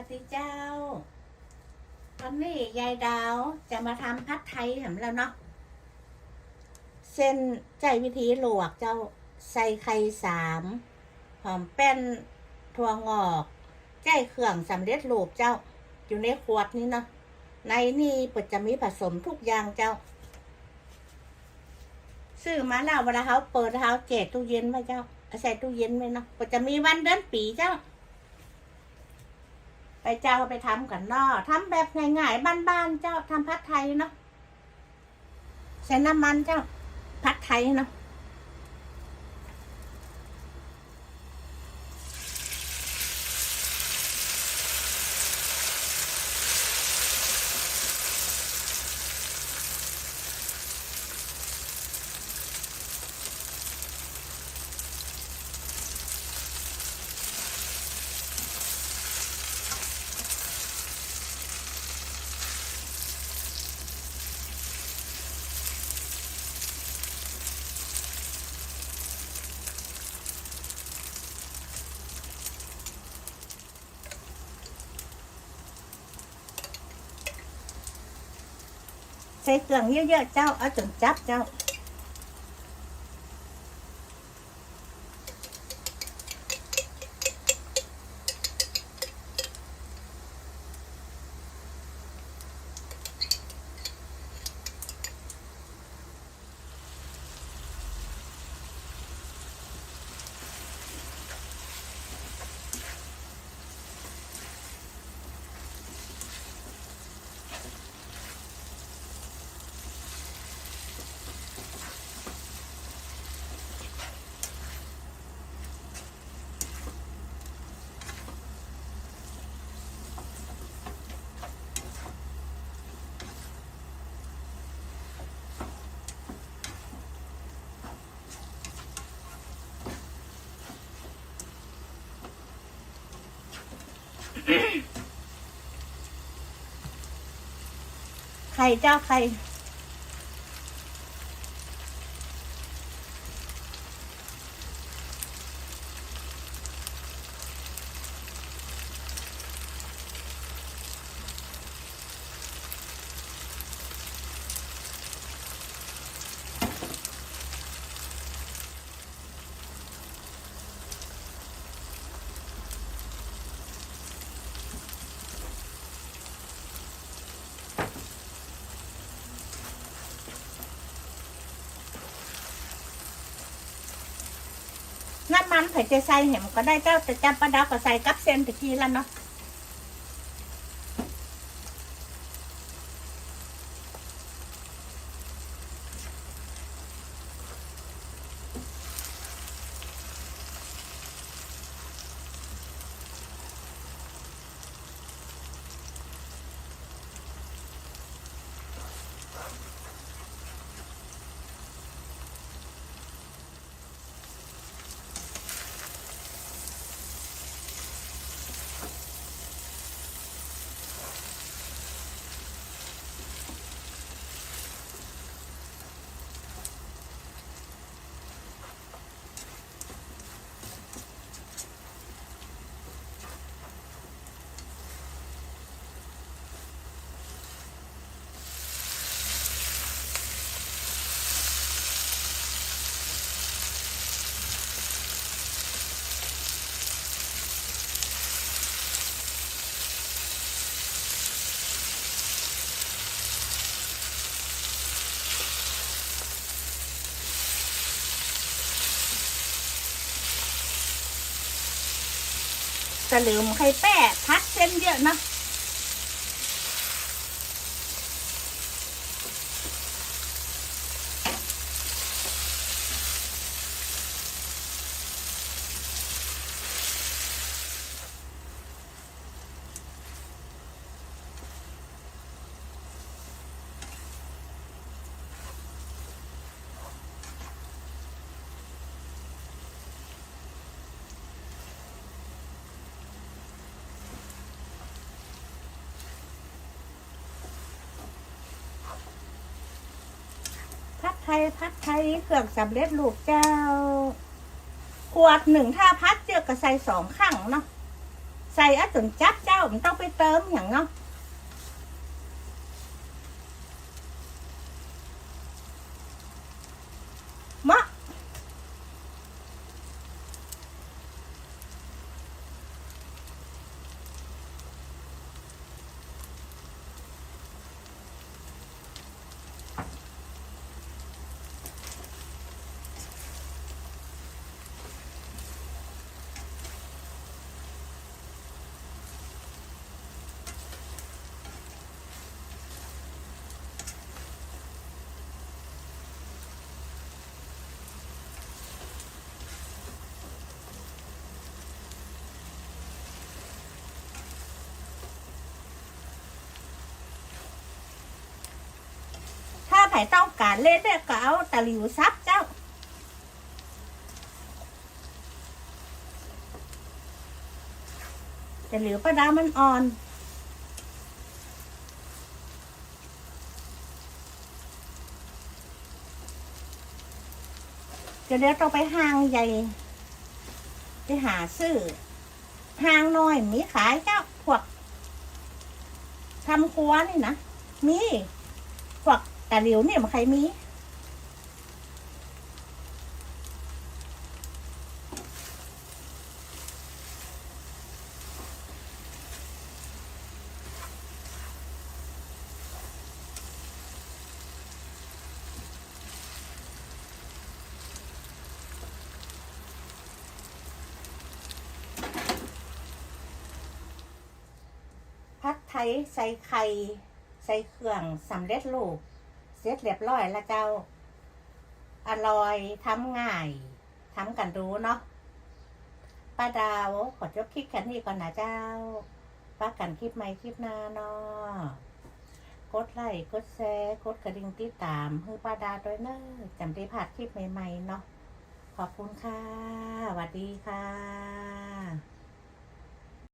ปฏิเจ้าวันนี้ยายดาวจะมาทำพัดไทยเห็นแล้วเนาะ เส้นใจวิธีหลวกเจ้าใส่ไข่สามหอมแป้นถั่วงอกใจเครื่องสำเร็จรูปเจ้า อยู่ในขวดนี้เนาะ ในนี่ปิดจะมีผสมทุกอย่างเจ้า ซื้อมาแล้วเวลาเขาเปิดเขาเก็บตู้เย็นไว้เจ้า ใส่ตู้เย็นไว้เนาะปิดจะมีวันเดือนปีเจ้า ไปเจ้าไปทำกันนาะทำแบบง่ายๆบ้านๆเจ้าทำพัดไทยเนาะใส่น้ำมันเจ้าพัดไทยเนาะ ใส่เครื่องเยอะๆเจ้า เอาจนจับเจ้า ไข่เจ้าไข่ มันไผ่จะใส่เห็มก็ได้เจ้าแต่จำปลาดาวก็ใส่กับเส้นตะกี้แล้วเนาะ จะเหลือมไข่แป้พักเส้นเยอะเนาะ ไทยพัดไทยเครื่องสำเร็จรูปเจ้า ขวดหนึ่งถ้าพัดเจอก็ใส่สองข้างเนาะใส่อะจนจับเจ้ามันต้องไปเติมอย่างเนาะมะ ถ้าไผ่ต้องการเล่นเนี่ยก็เอาตะหลิวซับเจ้าแต่หลิวประดามันอ่อนเดี๋ยวเดี๋ยวต้องไปห้างใหญ่ ไปหาซื้อห้างน้อยมีขายเจ้าพวกทำครัวนี่นะมี พวกตะหลิวเนี่ยมันใครมีพัดไทยใส่ไข่ ใส่เครื่องสำเร็จรูป ร็จเรียบร้อยแล้วเจ้า อร่อยทำง่ายทำกันรู้เนาะป้าดาวขอจบคลิปแค่นี้ก่อนนะเจ้าป้ากันคลิปใหม่คลิปหน้าเนาะกดไลค์กดแชร์กดกระดิ่งติดตามให้ป้าดาวด้วยเนอะจำได้พลาดคลิปใหม่ๆเนาะขอบคุณค่ะสวัสดีค่ะ